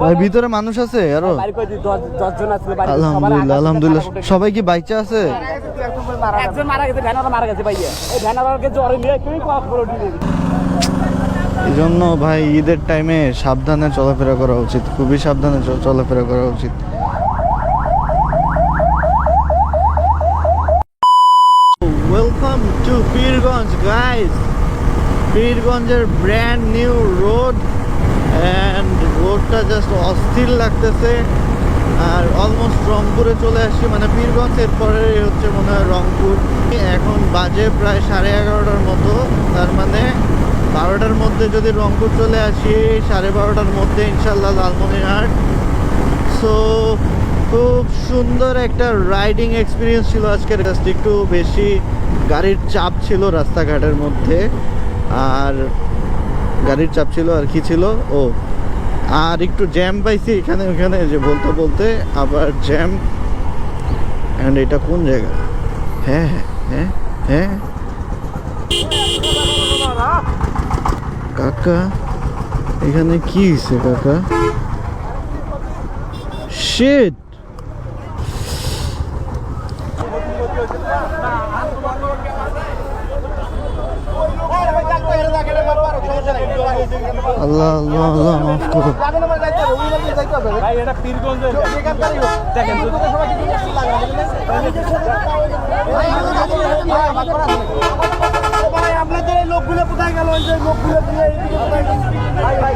ভাই ভিতরে মানুষ আছে আরও। আলহামদুলিল্লাহ আলহামদুলিল্লাহ। সবাই কি বাইচা আছে? একজন মারা গেছে ভ্যানারা মারা গেছে ভাইয়া। এই ভ্যানারাকে জ্বরে নিয়ে কেউই পাওয়া করে এই জন্য ভাই ঈদের টাইমে সাবধানে চলাফেরা করা উচিত। খুবই সাবধানে চলাফেরা করা উচিত। ওয়েলকাম টু পীরগঞ্জ গাইস পীরগঞ্জের ব্র্যান্ড নিউ রোড অ্যান্ড রোডটা জাস্ট অস্থির লাগতেছে। আর অলমোস্ট রংপুরে চলে আসছি মানে পীরগঞ্জ এরপরে হচ্ছে মনে হয় রংপুর। এখন বাজে প্রায় সাড়ে এগারোটার মতো, তার মানে বারোটার মধ্যে যদি রংপুর চলে আসি, সাড়ে বারোটার মধ্যে ইনশাল্লাহ লালমনিরহাট। সো খুব সুন্দর একটা রাইডিং এক্সপিরিয়েন্স ছিল আজকের। জাস্ট একটু বেশি গাড়ির চাপ ছিল রাস্তাঘাটের মধ্যে। আর গাড়ির চাপ ছিল আর কি ছিল, ও। আর একটু জ্যাম পাইছি এখানে, ওখানে, যে বলতে বলতে আবার জ্যাম অ্যান্ড এটা কোন জায়গা? হ্যাঁ হ্যাঁ হ্যাঁ হ্যাঁ। কাকা, এখানে কি হয়েছে কাকা? শিট আল্লাহ আল্লাহ আল্লাহ মাফ করো ভাই এটা পীরগঞ্জের দেখেন ভাই আপনাদের লোকগুলো কোথায় গেল ওই যে লোকগুলো দিয়ে? ভাই ভাই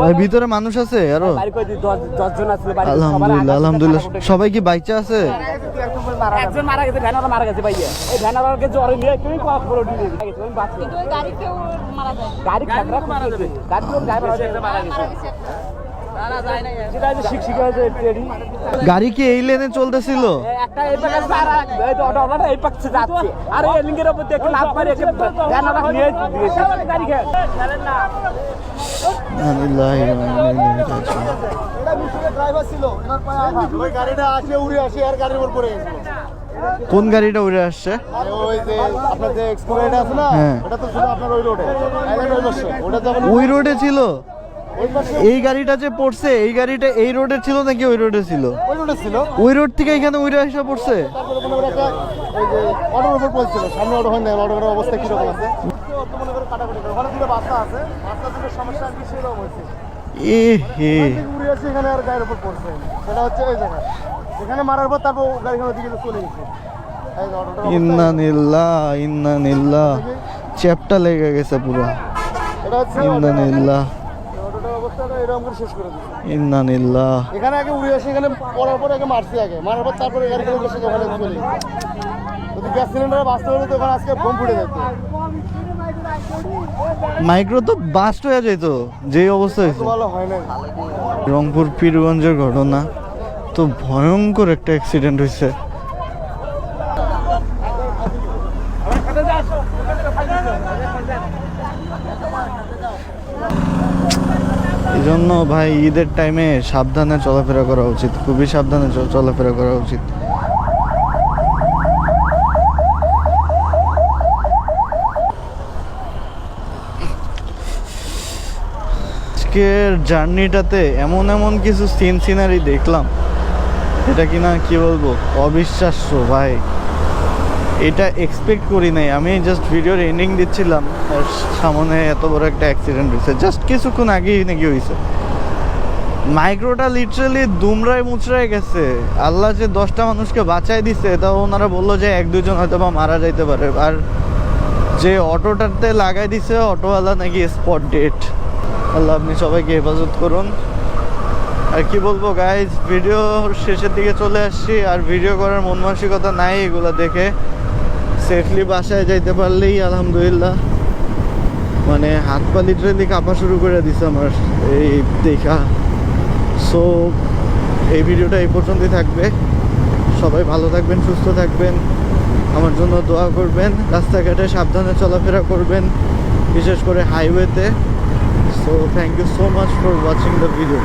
ভাই ভিতরে মানুষ আছে আরও। আলহামদুলিল্লাহ আলহামদুলিল্লাহ। সবাই কি বাইচা আছে? একজন মারা গেছে ভ্যানারা মারা গেছে ভাইয়া। এই ভ্যানারাকে জ্বরে নিয়ে কেউই পাওয়া করে দিলে আমি বাঁচি কিন্তু ওই গাড়িতেও মারা যায়। গাড়ি মারা যাবে গাড়ি ড্রাইভার মারা গেছে গাড়ি কি এই লেনে চলতেছিল? কোন গাড়িটা উড়ে আসছে? হ্যাঁ। ওই রোডে ছিল। এই গাড়িটা যে পড়ছে এই গাড়িটা এই রোডে ছিল নাকি ওই রোডে ছিল? ওই রোডে ছিল। ওই রোড থেকে এখানে উড়ে আসা পড়ছে? ওই অটোর উপর পড়ছিল সামনে অটো হয় না অটোর অবস্থা কীরকম আছে? এখানে মারার পর তারপর গাড়িখানে চলে গেছে। ইন্না ইন্না চ্যাপটা লেগে গেছে পুরো। ইন্না নিল্লাহ অটোটার এরকম করে শেষ করে দিচ্ছে ইন্না নিল্লাহ এখানে আগে উড়ে আসে এখানে পড়ার পরে আগে মারছি আগে। মারার পর তারপরে গাড়ি করে বসে ওখানে চলে যদি গ্যাস সিলিন্ডারে বাঁচতে হলে তো ওখানে আজকে বোম ফুটে যেত। মাইক্রো তো বাস্ট হয়ে যেত যে অবস্থা হয়েছে। তো ভালো হয় না রংপুর পীরগঞ্জের ঘটনা তো ভয়ঙ্কর একটা অ্যাক্সিডেন্ট হয়েছে। জন্য ভাই ঈদের টাইমে সাবধানে চলাফেরা করা উচিত। খুবই সাবধানে চলাফেরা করা উচিত। আজকের জার্নিটাতে এমন এমন কিছু সিন সিনারি দেখলাম। এটা কিনা কি বলব? অবিশ্বাস্য, ভাই। এটা এক্সপেক্ট করি নাই। আমি জাস্ট ভিডিওর এন্ডিং দিচ্ছিলাম, আর সামনে এত বড় একটা অ্যাক্সিডেন্ট হয়েছে। জাস্ট কিছুক্ষণ আগেই নাকি হয়েছে। মাইক্রোটা লিটারালি দুমরায় মুচড়ায় গেছে। আল্লাহ যে দশটা মানুষকে বাঁচাই দিছে তাও ওনারা বলল যে এক দুজন হয়তো বা মারা যাইতে পারে। আর যে অটোটাতে লাগাই দিছে, অটোওয়ালা নাকি স্পট ডেট আল্লাহ আপনি সবাইকে হেফাজত করুন। আর কি বলব গাইজ ভিডিও শেষের দিকে চলে আসছি, আর ভিডিও করার মন মানসিকতা নাই এগুলো দেখে। সেফলি বাসায় যাইতে পারলেই আলহামদুলিল্লাহ। মানে হাত পা লিটারেলি কাঁপা শুরু করে দিছে আমার। এই দেখা। সো এই ভিডিওটা এই পর্যন্তই থাকবে। সবাই ভালো থাকবেন, সুস্থ থাকবেন। আমার জন্য দোয়া করবেন। রাস্তাঘাটে সাবধানে চলাফেরা করবেন। বিশেষ করে হাইওয়েতে so thank you so much for watching the video